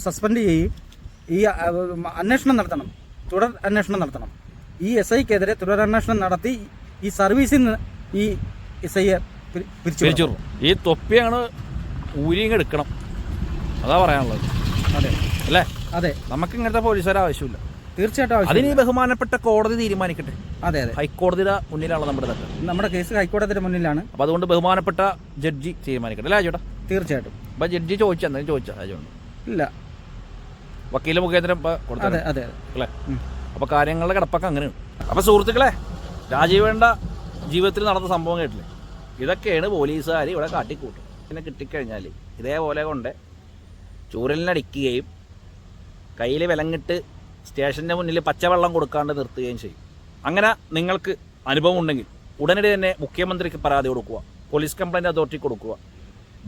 സസ്പെൻഡ് ചെയ്യുകയും ഈ അന്വേഷണം നടത്തണം തുടർ അന്വേഷണം നടത്തണം. ഈ എസ് ഐക്കെതിരെ തുടരന്വേഷണം നടത്തി ഈ സർവീസിൽ നിന്ന് ഈ എസ് ഐയെ പിരിച്ചു ഈ തൊപ്പിയാണ് ഊരിയും എടുക്കണം അതാ പറയാനുള്ളത്. അതെ. അല്ലേ? അതെ. നമുക്ക് ഇങ്ങനത്തെ പോലീസുകാർ ആവശ്യമില്ല. തീർച്ചയായിട്ടും അതിന് ബഹുമാനപ്പെട്ട കോടതി തീരുമാനിക്കട്ടെ. അതെ അതെ. ഹൈക്കോടതിയുടെ മുന്നിലാണ് നമ്മുടെ തട്ട്? നമ്മുടെ കേസ് ഹൈക്കോടതിയുടെ മുന്നിലാണ്. അപ്പൊ അതുകൊണ്ട് ബഹുമാനപ്പെട്ട ജഡ്ജി തീരുമാനിക്കട്ടെ. അല്ലേ ചേട്ടാ? തീർച്ചയായിട്ടും. അപ്പൊ ജഡ്ജി ചോദിച്ചാൽ എന്തെങ്കിലും ചോദിച്ചാൽ ഇല്ല. വക്കീൽ മുഖേന്ദ്രം അതെ അതെ അല്ലേ? ഉം. അപ്പൊ കാര്യങ്ങളുടെ കിടപ്പൊക്കെ അങ്ങനെയാണ്. അപ്പോൾ സുഹൃത്തുക്കളെ രാജീവേണ്ട ജീവിതത്തിൽ നടന്ന സംഭവം കേട്ടില്ലേ? ഇതൊക്കെയാണ് പോലീസുകാർ ഇവിടെ കാട്ടിക്കൂട്ടും പിന്നെ കിട്ടിക്കഴിഞ്ഞാൽ ഇതേപോലെ കൊണ്ട് ചൂരലിനടിക്കുകയും കയ്യിൽ വിലങ്ങിട്ട് സ്റ്റേഷന്റെ മുന്നിൽ പച്ചവെള്ളം കൊടുക്കാണ്ട് നിർത്തുകയും ചെയ്യും. അങ്ങനെ നിങ്ങൾക്ക് അനുഭവം ഉണ്ടെങ്കിൽ ഉടനടി തന്നെ മുഖ്യമന്ത്രിക്ക് പരാതി കൊടുക്കുക. പോലീസ് കംപ്ലൈന്റ് അതോറിറ്റി കൊടുക്കുക.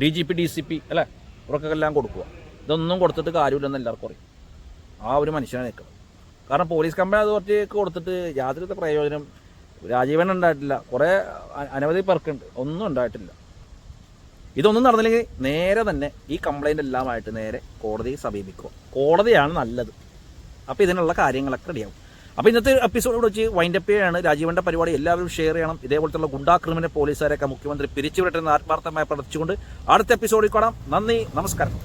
D G P D C P അല്ലേ? ഇവർക്കെല്ലാം കൊടുക്കുക. ഇതൊന്നും കൊടുത്തിട്ട് കാര്യമില്ലെന്ന് എല്ലാവർക്കും അറിയാം. ആ ഒരു മനുഷ്യനെ നിൽക്കണം. കാരണം പോലീസ് കമ്പനി അതോറിറ്റിക്ക് കൊടുത്തിട്ട് യാതൊരു പ്രയോജനം രാജീവൻ ഉണ്ടായിട്ടില്ല. കുറേ അനവധി പേർക്കുണ്ട്. ഒന്നും ഉണ്ടായിട്ടില്ല. ഇതൊന്നും നടന്നില്ലെങ്കിൽ നേരെ തന്നെ ഈ കംപ്ലൈന്റ് എല്ലാമായിട്ട് നേരെ കോടതിയെ സമീപിക്കുക കോടതിയാണ് നല്ലത്. അപ്പോൾ ഇതിനുള്ള കാര്യങ്ങളൊക്കെ റെഡിയാവും അപ്പോൾ ഇന്നത്തെ എപ്പിസോഡ് വെച്ച് വൈൻഡ് അപ്പ് ചെയ്യാണ്. രാജീവന്റെ പരിപാടി എല്ലാവരും ഷെയർ ചെയ്യണം. ഇതേപോലത്തുള്ള ഗുണ്ടാ ക്രിമിനൽ പോലീസുകാരൊക്കെ മുഖ്യമന്ത്രി പിരിച്ചുവിട്ടെന്ന് ആത്മാർത്ഥമായി പ്രവർത്തിച്ചുകൊണ്ട് അടുത്ത എപ്പിസോഡിൽ കാണാം. നന്ദി. നമസ്കാരം.